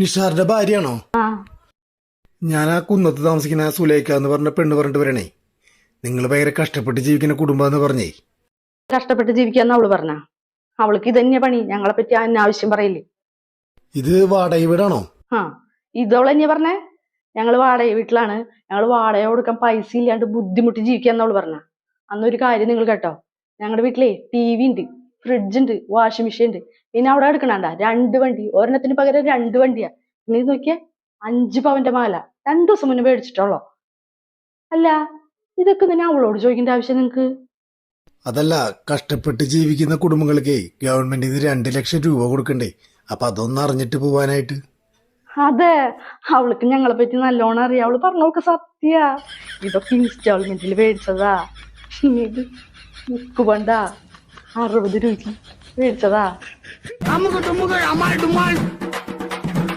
നിഷാറിന്റെ ഭാര്യയാണോ? ഞാൻ ആ കുന്നത്ത് താമസിക്കുന്ന സുലേഖ എന്ന് പറഞ്ഞ പെണ്ണ് പറഞ്ഞിട്ട് വരണേ. നിങ്ങൾ ഭയങ്കര കഷ്ടപ്പെട്ട് ജീവിക്കുന്ന കുടുംബം എന്ന് പറഞ്ഞേ. കഷ്ടപ്പെട്ട് ജീവിക്കാന്ന് അവൾ പറഞ്ഞ. അവൾക്ക് ഇതന്നെ പണി. ഞങ്ങളെ പറ്റി ആവശ്യം പറയില്ലേ? ഇത് വാടക വീടാണോ? ആ. ഇതവളെന്നെ പറഞ്ഞേ. ഞങ്ങൾ വാടക വീട്ടിലാണ്. ഞങ്ങൾ വാടക കൊടുക്കാൻ പൈസ ഇല്ലാണ്ട് ബുദ്ധിമുട്ടി ജീവിക്കാന്ന് അവൾ പറഞ്ഞ. അന്നൊരു കാര്യം നിങ്ങൾ കേട്ടോ. ഞങ്ങളുടെ വീട്ടിലേ ടി വി ഉണ്ട്. ഫ്രിഡ്ജ് ഉണ്ട് വാഷിംഗ് മെഷീൻ ഉണ്ട്. പിന്നെ അവിടെ എടുക്കണണ്ട രണ്ട് വണ്ടി. ഒരെണ്ണത്തിന് പകരം രണ്ട് വണ്ടിയാ. നീ നോക്കിയേ അഞ്ച് പവന്റെ മാല. രണ്ടു ദിവസം മുന്നേ മേടിച്ചിട്ടുള്ളോ? അല്ല ഇതൊക്കെ തന്നെ അവളോട് ചോദിക്കേണ്ട ആവശ്യം നിങ്ങക്ക്? അതല്ല കഷ്ടപ്പെട്ട് ജീവിക്കുന്ന കുടുംബങ്ങൾക്ക് ഗവൺമെന്റ് രണ്ട് ലക്ഷം രൂപ കൊടുക്കണ്ടേ? അപ്പൊ അതൊന്നും അറിഞ്ഞിട്ട് പോവാനായിട്ട്. അതെ അവൾക്ക് ഞങ്ങളെ പറ്റി നല്ലോണം അറിയാം. അവൾ പറഞ്ഞവൾക്ക് സത്യ. ഇതൊക്കെ ഇൻസ്റ്റാൾമെന്റിൽ മേടിച്ചതാ. ഇത് മുക്ക് ஆடுற பத்தி வீட்டுலதான் அமுக டுமுக அமால் டுமால்